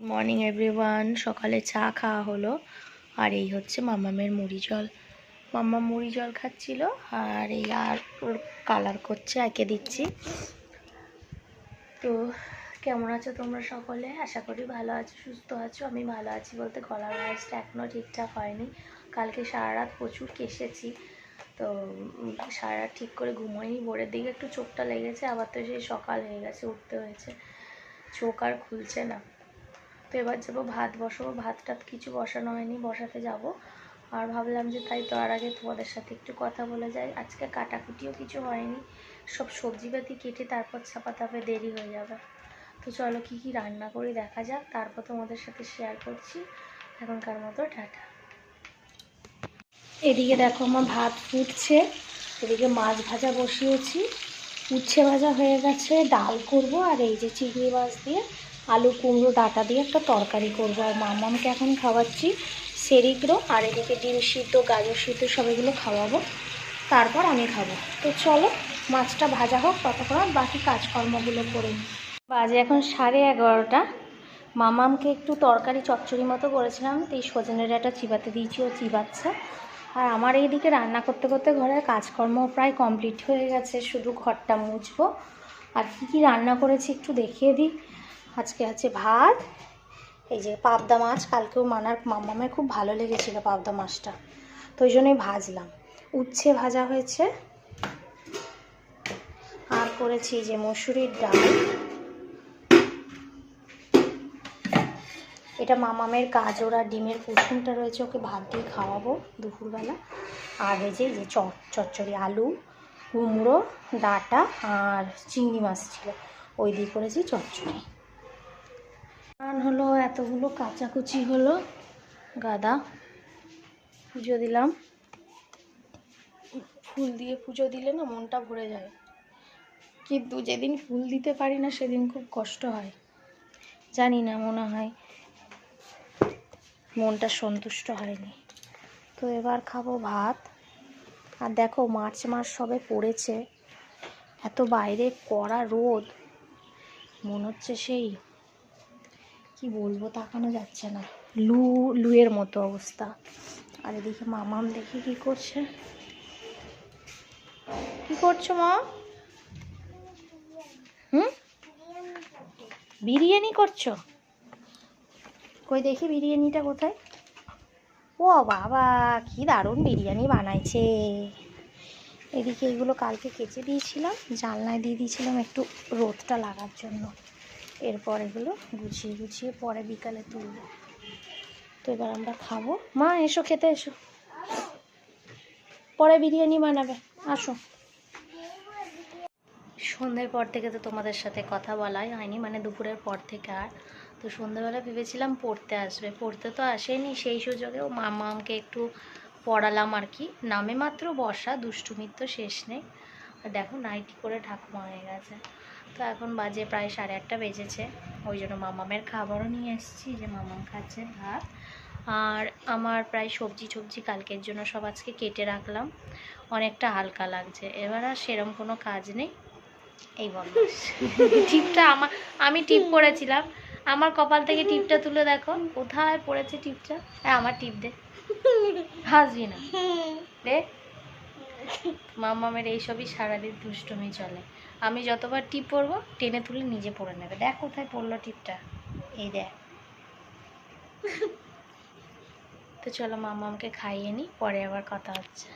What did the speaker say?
Morning everyone সকালে চা খাওয়া হলো। আর এই হচ্ছে মামামের মুড়ি জল। মাম্মা মুড়ি জল খাচ্ছিল, আর এই আর কালার করছে, একে দিচ্ছি। তো কেমন আছো তোমরা সকলে? আশা করি ভালো আছো, সুস্থ আছো। আমি ভালো আছি বলতে গলার ভয়েসটা এখনও ঠিকঠাক হয়নি। কালকে সারা রাত প্রচুর কেসেছি তো সারা রাত ঠিক করে ঘুমোয়নি ভোরের দিকে একটু চোখটা লেগেছে, আবার তো সেই সকাল হয়ে গেছে, উঠতে হয়েছে। চোখ আর খুলছে না। তো এবার যাব ভাত বসাবো। ভাত টাত কিছু বসানো হয়নি, বসাতে যাব। আর ভাবলাম যে তাই তো আর আগে তোমাদের সাথে একটু কথা বলে যাই। আজকে কাটাকুটিও কিছু হয়নি। সব সবজি সবজিপাতি কেটে তারপর ছাপাতে হবে দেরি হয়ে যাবে। তো চলো কি কি রান্না করি দেখা যাক, তারপর তোমাদের সাথে শেয়ার করছি। এখনকার মতো টাটা। এদিকে দেখো আমার ভাত ফুটছে। এদিকে মাছ ভাজা বসিয়েছি। উচ্ছে ভাজা হয়ে গেছে, ডাল করব আর এই যে চিংড়ি মাছ দিয়ে আলু কুমড়ো, ডাটা দিয়ে একটা তরকারি করব। আর মামামকে এখন খাওয়াচ্ছি সেরিগ্রো, আর এদিকে ডিম সিদ্ধ, গাজর সিদ্ধ সব এগুলো খাওয়াবো। তারপর আমি খাব। তো চলো, মাছটা ভাজা হোক, ততক্ষণ বাকি কাজকর্মগুলো করে বাজে এখন সাড়ে এগারোটা। মামামকে একটু তরকারি চচ্চড়ি মতো করেছিলাম, তো এই সজনের ডাঁটা চিবাতে দিয়েছি, ও চিবাচ্ছে। আর আমার এইদিকে রান্না করতে করতে ঘরের কাজকর্ম প্রায় কমপ্লিট হয়ে গেছে, শুধু ঘরটা মুছবো। আর কী কী রান্না করেছি একটু দেখিয়ে দিই। আজকে আছে ভাত, এই যে পাবদা মাছ, কালকেও মানার মামামের খুব ভালো লেগেছিল পাবদা মাছটা, তো ওই জন্যই ভাজলাম। উচ্ছে ভাজা হয়েছে। আর করেছি যে মসুরির ডাল। এটা মামামের গাজর আর ডিমের কুসুমটা রয়েছে, ওকে ভাত দিয়ে খাওয়াবো দুপুরবেলা। আর এই যে যে চচ্চড়ি আলু, কুমড়ো, ডাঁটা আর চিংড়ি মাছ ছিল, ওই দিয়ে করেছি চচ্চড়ি। আর হলো এতগুলো কাচাকুচি হলো। গাদা, পুজো দিলাম। ফুল দিয়ে পুজো দিলে না মনটা ভরে যায়। কিন্তু যেদিন ফুল দিতে পারি না সেদিন খুব কষ্ট হয়। জানি না, মনে হয় মনটা সন্তুষ্ট হয়নি। তো এবার খাব ভাত। আর দেখো, মার্চ মাস সবে পড়েছে। এত বাইরে কড়া রোদ। মনে হচ্ছে সেই কি বলব, তাকানো যাচ্ছে না। লু, লুয়ের মতো অবস্থা। আর এদিকে মামাম দেখি কি করছে। কি করছ, মা? হুম? বিরিয়ানি করছ? কই দেখি বিরিয়ানিটা কোথায়? ও বাবা, কি দারুণ বিরিয়ানি বানাইছে। এদিকে এগুলো কালকে কেচে দিয়েছিলাম, জানলায় দিয়ে দিয়েছিলাম একটু রোদটা লাগার জন্য। এরপর এগুলো গুছিয়ে গুছিয়ে পরে বিকালে তুলব। তো এবার আমরা খাব। মা, এসো, খেতে এসো। পরে বিরিয়ানি বানাবে। আসো। সন্ধ্যের পর থেকে তো তোমাদের সাথে কথা বলাই হয়নি মানে দুপুরের পর থেকে আর। তো সন্ধ্যাবেলা ভেবেছিলাম পড়তে আসবে। পড়তে তো আসেনি, সেই সুযোগে ও মামাকে একটু পড়ালাম আর কি। নামে মাত্র বসা, দুষ্টুমির তো শেষ নেই। দেখো, নাইটি করে ঠাকুমা হয়ে গেছে। তো এখন বাজে প্রায় সাড়ে আটটা বেজেছে। ওই জন্য মামামের খাবারও নিয়ে এসেছি যে মামাম খাচ্ছে ভাত। আর আমার প্রায় সবজি টবজি কালকের জন্য সব আজকে কেটে রাখলাম। অনেকটা হালকা লাগছে। এবার আর সেরম কোনো কাজ নেই। এই বন্ধ টিপটা আমার আমি টিপ পড়েছিলাম। আমার কপাল থেকে টিপটা তুলে দেখো। কোথায় পড়েছে টিপটা? হ্যাঁ আমার টিপ দে। হাসবি না। দে। মামামের এইসবই সারাদিন দুষ্টুমি চলে। আমি যতবার টিপ পরবো, টেনে তুলে নিজে পরে নেবে। দেখ কোথায় পড়ল টিপটা। এই দেখ। তো চলো মামামকে খাইয়ে নি, পরে আবার কথা হচ্ছে।